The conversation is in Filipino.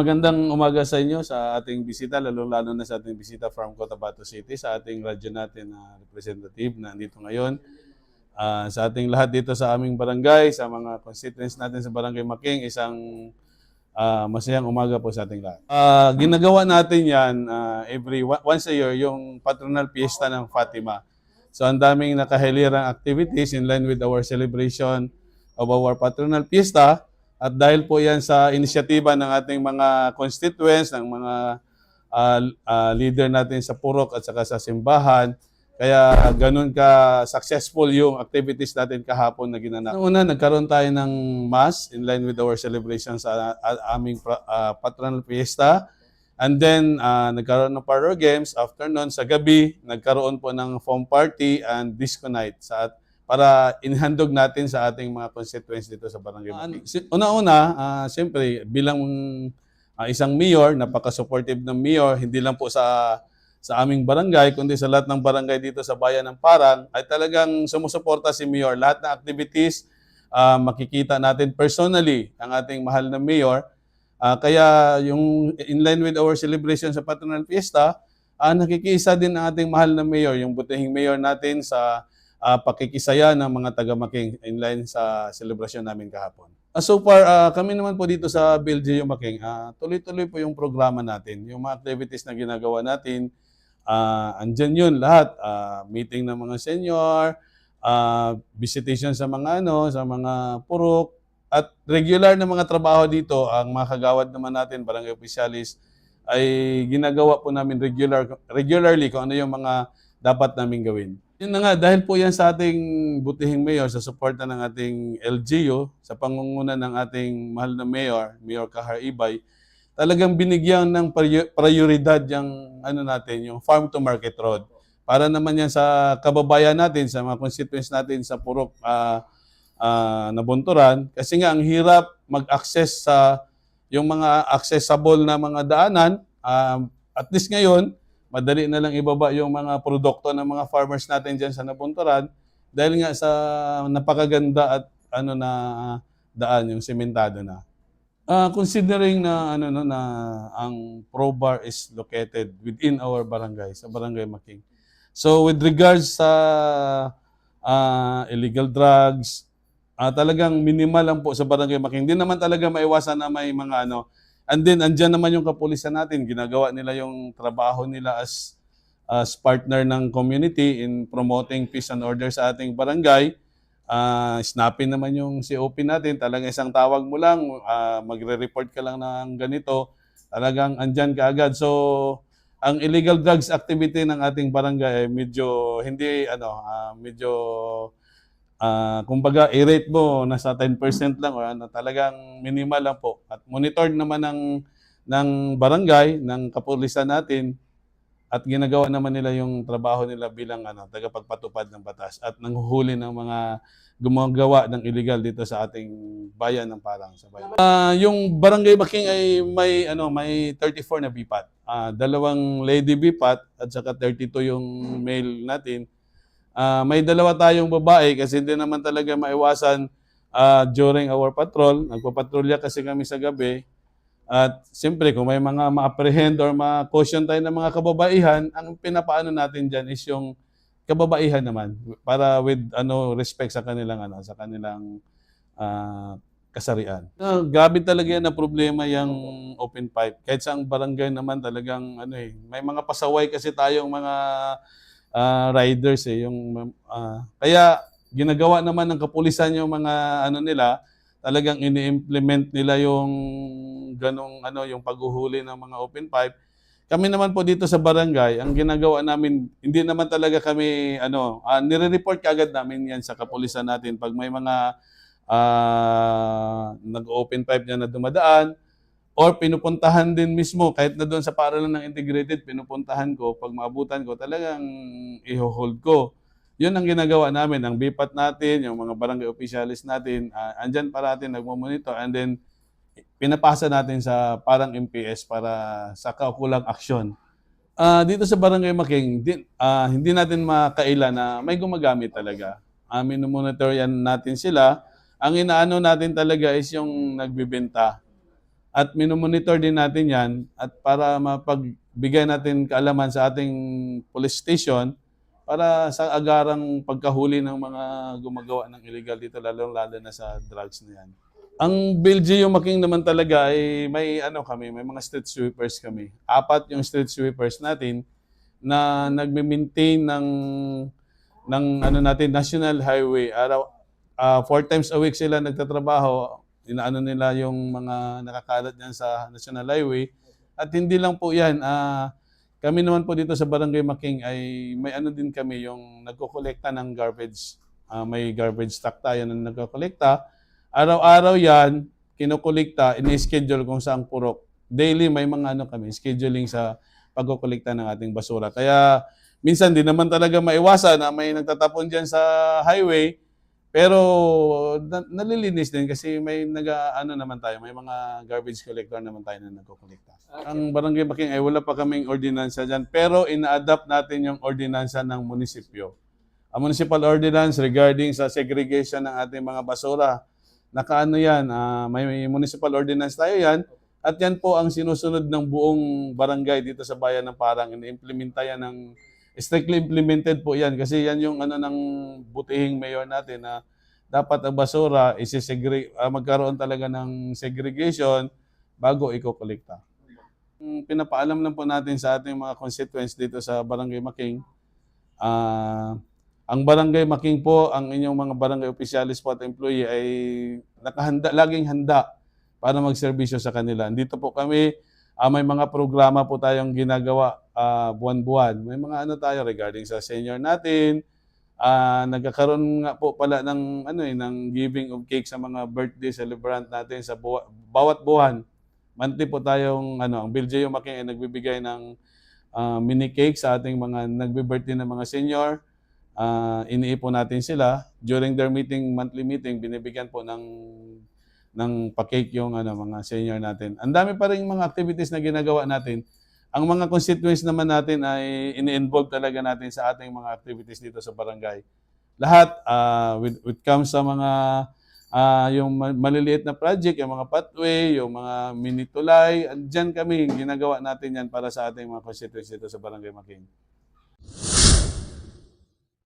Magandang umaga sa inyo sa ating bisita, lalo-lalo na sa ating bisita from Cotabato City, sa ating radyo natin na representative na nandito ngayon. Ah, sa ating lahat dito sa aming barangay, sa mga constituents natin sa Barangay Making, isang ah, masayang umaga po sa ating lahat. Ah, ginagawa natin yan ah, every once a year, yung patronal fiesta ng Fatima. So ang daming nakahilirang activities in line with our celebration of our patronal fiesta. At dahil po yan sa inisyatiba ng ating mga constituents, ng mga ah, ah, leader natin sa Purok at saka sa simbahan, kaya ganun ka successful yung activities natin kahapon na ginanap. Una, nagkaroon tayo ng mass in line with our celebration sa ah, aming ah, patronal fiesta. And then, ah, nagkaroon ng parlor games. After nun, sa gabi, nagkaroon po ng foam party and disco night sa para inhandog natin sa ating mga constituents dito sa Barangay. Si- Una-una, ah, siyempre, bilang ah, isang mayor, napaka-supportive ng mayor, hindi lang po sa sa aming barangay, kundi sa lahat ng barangay dito sa bayan ng Parang, ay talagang sumusuporta si mayor. Lahat ng activities, ah, makikita natin personally ang ating mahal na mayor. Ah, kaya yung in line with our celebration sa Patronal Fiesta, ah, nakikisa din ang ating mahal na mayor, yung butihing mayor natin sa ah, pakikisaya ng mga taga-Making in line sa celebration namin kahapon. Ah, so far, ah, kami naman po dito sa BLGU Making, ah, tuloy-tuloy po yung programa natin, yung mga activities na ginagawa natin, ah, andyan yun lahat, ah, meeting ng mga senior, ah, visitation sa mga ano, sa mga purok, at regular na mga trabaho dito, ang mga kagawad naman natin, barangay officialis, ay ginagawa po namin regular, regularly kung ano yung mga dapat namin gawin. Yun na nga, dahil po yan sa ating butihing mayor, sa suporta ng ating LGU, sa pangunguna ng ating mahal na mayor, Mayor Kahar Ibay, talagang binigyan ng prioridad yung ano natin, yung farm to market road. Para naman yan sa kababayan natin, sa mga constituents natin sa Purok ah ah, Nabunturan. Kasi nga, ang hirap mag-access sa yung mga accessible na mga daanan. Ah, at least ngayon, madali na lang ibaba yung mga produkto ng mga farmers natin dyan sa Nabunturan dahil nga sa napakaganda at ano na daan yung sementado na. Ah, considering na ano no na ang Probar is located within our barangay sa Barangay Making. So with regards sa ah, illegal drugs, ah, talagang minimal lang po sa Barangay Making. Hindi naman talaga maiwasan na may mga ano. And then andyan naman yung kapulisan natin, ginagawa nila yung trabaho nila as as partner ng community in promoting peace and order sa ating barangay. Ah, snapin naman yung COP natin. Talagang isang tawag mo lang, ah, magre-report ka lang ng ganito. Talagang andyan ka agad. So, ang illegal drugs activity ng ating barangay ay medyo hindi ano, ah, medyo ah, kumbaga i-rate mo nasa 10% lang or ano, talagang minimal lang po. At monitored naman ng ng barangay, ng kapulisan natin at ginagawa naman nila yung trabaho nila bilang ano, tagapagpatupad ng batas at nanghuhuli ng mga gumagawa ng illegal dito sa ating bayan ng Parang sa bayan. Ah, yung Barangay Baking ay may ano, may 34 na bipat. Ah, dalawang lady bipat at saka 32 yung male natin. Ah, may dalawa tayong babae kasi hindi naman talaga maiwasan ah, during our patrol. Nagpapatrolya kasi kami sa gabi. At siyempre, kung may mga ma-apprehend or ma-caution tayo ng mga kababaihan, ang pinapaano natin dyan is yung kababaihan naman para with ano respect sa kanilang ano sa kanilang ah, kasarian. Uh, grabe talaga yan na problema yung open pipe. Kahit sa ang barangay naman talagang ano eh, may mga pasaway kasi tayong mga ah, riders eh yung ah, kaya ginagawa naman ng kapulisan yung mga ano nila talagang ini-implement nila yung ganong ano yung paghuhuli ng mga open pipe. Kami naman po dito sa barangay, ang ginagawa namin, hindi naman talaga kami ano, ah, nire-report kaagad namin yan sa kapulisan natin pag may mga ah, nag-open pipe niya na dumadaan or pinupuntahan din mismo kahit na doon sa paralan ng integrated pinupuntahan ko pag maabutan ko talagang i-hold ko yun ang ginagawa namin, ang BIPAT natin, yung mga barangay officialis natin, ah, andyan parating nagmamonitor and then pinapasa natin sa parang MPS para sa kaukulang aksyon. Ah, dito sa Barangay Making, di, ah, hindi natin makaila na may gumagamit talaga. Uh, minomonitor yan natin sila. Ang inaano natin talaga is yung nagbibenta. At minomonitor din natin yan at para mapagbigay natin kaalaman sa ating police station para sa agarang pagkahuli ng mga gumagawa ng illegal dito, lalo-lalo na sa drugs na yan. Ang Bilgio Making naman talaga ay may ano kami, may mga street sweepers kami. Apat yung street sweepers natin na nagme-maintain ng ng ano natin national highway. Araw ah, four times a week sila nagtatrabaho. Inaano nila yung mga nakakalat diyan sa national highway. At hindi lang po 'yan. ah kami naman po dito sa Barangay Making ay may ano din kami yung nagkokolekta ng garbage. Ah, may garbage truck tayo na nagkokolekta. Araw-araw 'yan kinukolekta, ini-schedule kung saan purok. Daily may mga ano kami, scheduling sa pagkokolekta ng ating basura. Kaya minsan di naman talaga maiwasan na may nagtatapon diyan sa highway. Pero na- nalilinis din kasi may naga ano naman tayo, may mga garbage collector naman tayo na nagkokolekta. Ang Barangay Baking ay wala pa kaming ordinansa diyan, pero ina-adapt natin yung ordinansa ng munisipyo. Ang municipal ordinance regarding sa segregation ng ating mga basura, nakaano yan, may, may municipal ordinance tayo yan, at yan po ang sinusunod ng buong barangay dito sa bayan ng Parang. Ini-implementa yan ng, strictly implemented po yan kasi yan yung ano ng butihing mayor natin na dapat ang basura isisegre, ah, magkaroon talaga ng segregation bago iko-kolekta. Pinapaalam lang po natin sa ating mga constituents dito sa Barangay Making, ah, ang Barangay Making po, ang inyong mga barangay officialis po at employee ay nakahanda, laging handa para magserbisyo sa kanila. Dito po kami, ah, may mga programa po tayong ginagawa ah, buwan-buwan. May mga ano tayo regarding sa senior natin. Ah, nagkakaroon nga po pala ng ano eh ng giving of cake sa mga birthday celebrant natin sa buwa- bawat buwan. Monthly po tayong ano, ang Biljeo Making ay nagbibigay ng ah, mini cake sa ating mga nagbe-birthday ng mga senior. Ah, iniipon natin sila during their meeting, monthly meeting, binibigyan po ng ng pa-cake yung ano, mga senior natin. Ang dami pa rin mga activities na ginagawa natin. Ang mga constituents naman natin ay ini-involve talaga natin sa ating mga activities dito sa barangay. Lahat, uh, with, with comes sa mga ah, yung ma- maliliit na project, yung mga pathway, yung mga mini tulay, andyan kami, ginagawa natin yan para sa ating mga constituents dito sa Barangay Making.